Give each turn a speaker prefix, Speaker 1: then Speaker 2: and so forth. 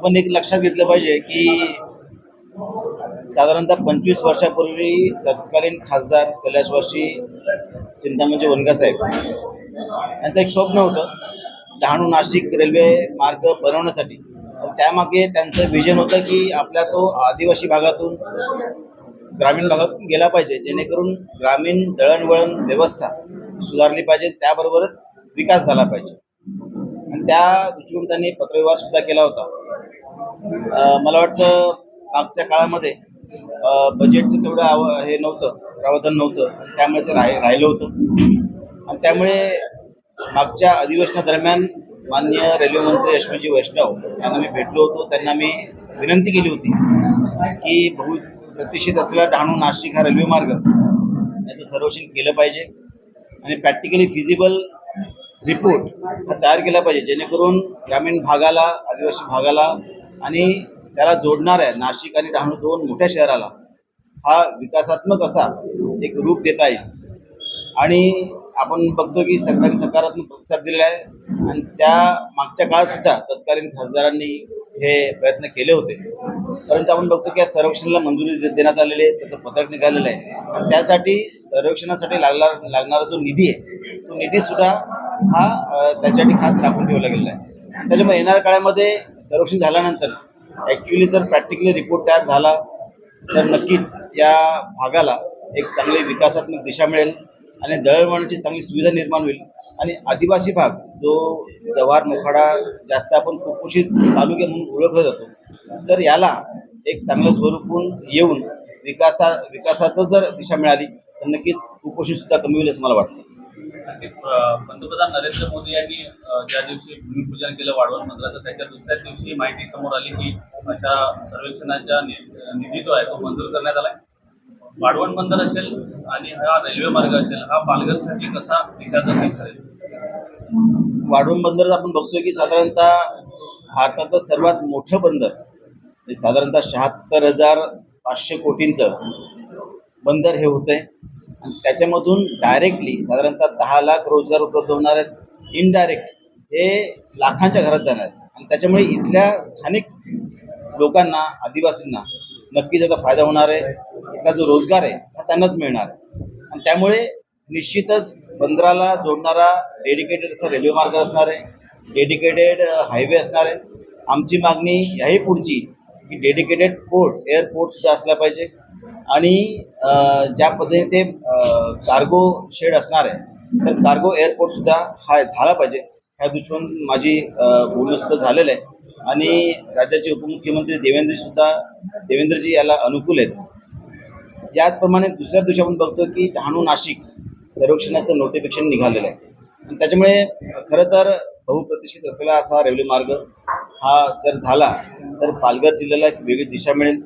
Speaker 1: आपण एक लक्षात घेतलं पाहिजे की साधारणतः पंचवीस वर्षापूर्वी तत्कालीन खासदार कैलासवासी चिंतामणचे वनगासाहेब यांचं एक स्वप्न होतं डहाणू नाशिक रेल्वे मार्ग बनवण्यासाठी. त्यामागे त्यांचं विजन होतं की आपल्या तो आदिवासी भागातून ग्रामीण भागातून गेला पाहिजे जेणेकरून ग्रामीण दळणवळण व्यवस्था सुधारली पाहिजे त्याबरोबरच विकास झाला पाहिजे. आणि त्या दृष्टिकोन त्यांनी पत्रव्यवहार सुद्धा केला होता. मला वाटतं मागच्या काळामध्ये बजेटचं तेवढं आव हे नव्हतं प्रावधान नव्हतं. त्यामुळे ते राहि राहिलं होतं. आणि त्यामुळे मागच्या अधिवेशनादरम्यान माननीय रेल्वे मंत्री वैष्णव यांना मी भेटलो होतो. त्यांना मी विनंती केली होती की बहु प्रतिष्ठित असलेला डहाणू नाशिक हा रेल्वे मार्ग याचं सर्वेक्षण केलं पाहिजे आणि प्रॅक्टिकली फिजिबल रिपोर्ट हा तयार केला पाहिजे जेणेकरून ग्रामीण भागाला आदिवासी भागाला आणि त्याला जोडणाऱ्या नाशिक आणि डहाणू दोन मोठ्या शहराला हा विकासात्मक असा एक रूप देता येईल. आणि आपण बघतो की सरकारने सकारात्मक प्रतिसाद दिलेला आहे आणि त्या मागच्या काळात सुद्धा तत्कालीन खासदारांनी हे प्रयत्न केले होते. परंतु आपण बघतो की या सर्वेक्षणाला मंजुरी दे- देण्यात आलेली आहे त्याचं पत्रक निघालेलं आहे. आणि त्यासाठी सर्वेक्षणासाठी लागणार लागणारा जो निधी आहे तो निधीसुद्धा हा त्याच्यासाठी खास राखून ठेवला गेलेला आहे. त्याच्यामुळे येणाऱ्या काळामध्ये सर्वेक्षण झाल्यानंतर ॲक्च्युली जर प्रॅक्टिकली रिपोर्ट तयार झाला तर नक्कीच या भागाला एक चांगली विकासात्मक दिशा मिळेल आणि दळणवळणाची चांगली सुविधा निर्माण होईल. आणि आदिवासी भाग जो जव्हार मोखाडा जास्त आपण कुपोषित तालुके म्हणून ओळखला जातो तर याला एक चांगलं स्वरूपून येऊन विकासा विकासाचं जर दिशा मिळाली तर नक्कीच कुपोषितसुद्धा कमी होईल असं मला वाटतं.
Speaker 2: की पंतप्रधान नरेंद्र मोदी यांनी ज्या दिवशी भूमिपूजन केलं वाढवण मंत्राचं त्याच्या दुसऱ्या दिवशी माहिती समोर आली की अशा सर्वेक्षणाच्या नि- निधी जो आहे तो मंजूर करण्यात आला वाढवण बंदर असेल आणि हा रेल्वे मार्ग असेल हा पालघरसाठी कसा दिशादर्शक ठरेल?
Speaker 1: वाढवण बंदर आपण बघतोय की साधारणतः भारतातलं सर्वात मोठं बंदर साधारणतः शहात्तर हजार पाचशे कोटींचं बंदर हे होतं आहे आणि त्याच्यामधून डायरेक्टली साधारणतः दहा लाख रोजगार उपलब्ध होणार आहेत. इनडायरेक्ट हे लाखांच्या घरात जाणार आहेत. आणि त्याच्यामुळे इथल्या स्थानिक लोकांना आदिवासींना नक्कीच याचा फायदा होणार आहे इथला जो रोजगार आहे हा त्यांनाच मिळणार आहे. आणि त्यामुळे निश्चितच बंदराला जोडणारा डेडिकेटेड असा रेल्वे मार्ग असणार आहे. डेडिकेटेड हायवे असणार आहे. आमची मागणी याही पुढची की डेडिकेटेड पोर्ट एअरपोर्टसुद्धा असला पाहिजे. आणि ज्या पद्धतीने ते कार्गो शेड असणार आहे तर कार्गो एअरपोर्टसुद्धा हा झाला पाहिजे. ह्या दृष्टीने माझी बोलणंसुद्धा झालेलं आहे. आणि राज्याचे उपमुख्यमंत्री देवेंद्रसुद्धा देवेंद्रजी याला अनुकूल आहेत. याचप्रमाणे दुसऱ्या दिवशी आपण बघतो की डहाणू नाशिक सर्वेक्षणाचं नोटिफिकेशन निघालेलं आहे. आणि त्याच्यामुळे खरं तर बहुप्रतिष्ठित असलेला असा रेल्वे मार्ग हा जर झाला तर पालघर जिल्ह्याला एक वेगळी दिशा मिळेल.